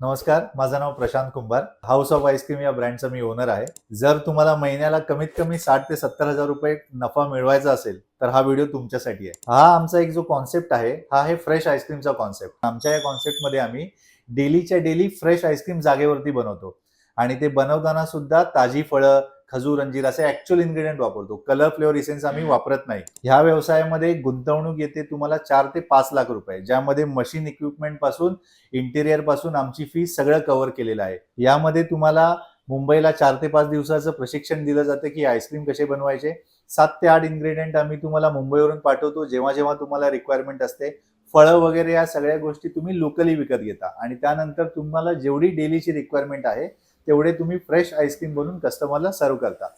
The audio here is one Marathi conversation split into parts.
नमस्कार माझं नाव Prashant Kumbhar. House of ice cream या ब्रँडचा मी ओनर आहे. जर तुम्हाला महिन्याला कमीत कमी साठ ते सत्तर हजार रुपये नफा मिळवायचा असेल तर हा व्हिडिओ तुमच्यासाठी आहे. हा आमचा एक जो कॉन्सेप्ट आहे हा आहे फ्रेश आईस्क्रीमचा कॉन्सेप्ट आमच्या या कॉन्सेप्टमध्ये आम्ही डेलीच्या डेली फ्रेश आईस्क्रीम जागेवरती बनवतो. आणि ते बनवताना सुद्धा ताजी फळं खजूर अंजीर असे ऍक्च्युअल इन्ग्रेडियंट वापरतो. कलर फ्लेवर इसेन्स आम्ही वापरत नाही. ह्या व्यवसायामध्ये गुंतवणूक येते तुम्हाला चार ते पाच लाख रुपये. ज्यामध्ये मशीन इक्विपमेंटपासून इंटेरियरपासून आमची फी सगळं कव्हर केलेलं आहे. यामध्ये तुम्हाला मुंबईला चार ते पाच दिवसाचं प्रशिक्षण दिलं जातं की आईस्क्रीम कसे बनवायचे. सात ते आठ इन्ग्रेडियंट आम्ही तुम्हाला मुंबईवरून पाठवतो. जेव्हा जेव्हा तुम्हाला रिक्वायरमेंट असते फळं वगैरे या सगळ्या गोष्टी तुम्ही लोकली विकत घेता. आणि त्यानंतर तुम्हाला जेवढी डेलीची रिक्वायरमेंट आहे तेवढे तुम्ही फ्रेश आईस्क्रीम बनवून कस्टमरला सर्व करता.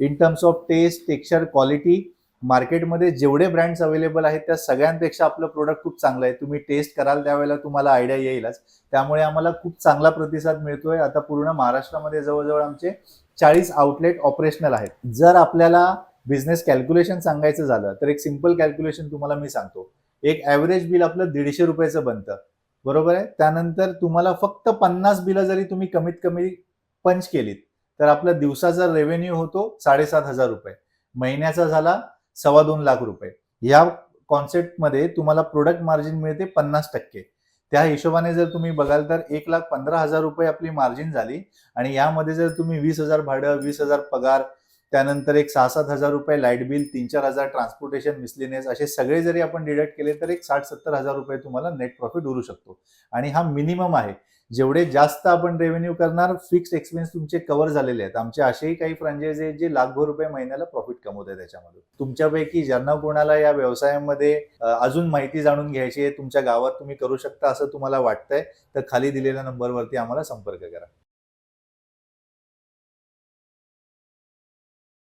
In terms of taste texture quality मार्केटमध्ये जेवढे ब्रँड्स अवेलेबल आहेत त्या सगळ्यांपेक्षा आपलं प्रोडक्ट खूप चांगलं आहे. तुम्ही टेस्ट कराल त्यावेळेला तुम्हाला आयडिया येईलच. त्यामुळे आम्हाला खूप चांगला प्रतिसाद मिळतोय. आता पूर्ण महाराष्ट्रामध्ये जवळजवळ आमचे चाळीस आउटलेट ऑपरेशनल आहेत. जर आपल्याला बिझनेस कॅल्क्युलेशन सांगायचं झालं तर एक सिंपल कॅल्क्युलेशन तुम्हाला मी सांगतो. एक ॲव्हरेज बिल आपलं दीडशे रुपयाचं बनतं. बरोबर आहे? त्यानंतर तुम्हाला फक्त पन्नास बिलं जरी तुम्ही कमीत कमी पंच केलीत. तर आपला दिवसाचा रेव्हेन्यू होतो साडेसात हजार रुपये. महिन्याचा झाला सव्वा दोन लाख रुपये. या कॉन्सेप्टमध्ये तुम्हाला प्रोडक्ट मार्जिन मिळते पन्नास टक्के. त्या हिशोबाने जर तुम्ही बघाल तर एक लाख पंधरा हजार रुपये आपली मार्जिन झाली. आणि यामध्ये जर तुम्ही वीस हजार भाडं वीस हजार पगार त्यानंतर एक सहा सात हजार रुपये लाइट बिल तीन चार हजार ट्रान्सपोर्टेशन मिसलिनेस असे सगळे जरी आपण डिडक्ट केले तर एक साठ सत्तर हजार रुपये तुम्हाला नेट प्रॉफिट उरू शकतो. आणि हा मिनिमम आहे. जेवढे जास्त आपण रेव्हेन्यू करणार फिक्स्ड एक्सपेन्स तुमचे कव्हर झालेले आहेत. आमचे असेही काही फ्रँचायझी आहेत जे लाखभर रुपये महिन्याला प्रॉफिट कमवत आहे त्याच्यामध्ये. तुमच्यापैकी ज्यांना कोणाला या व्यवसायामध्ये अजून माहिती जाणून घ्यायची आहे तुमच्या गावात तुम्ही करू शकता असं तुम्हाला वाटतंय तर खाली दिलेल्या नंबरवरती आम्हाला संपर्क करा.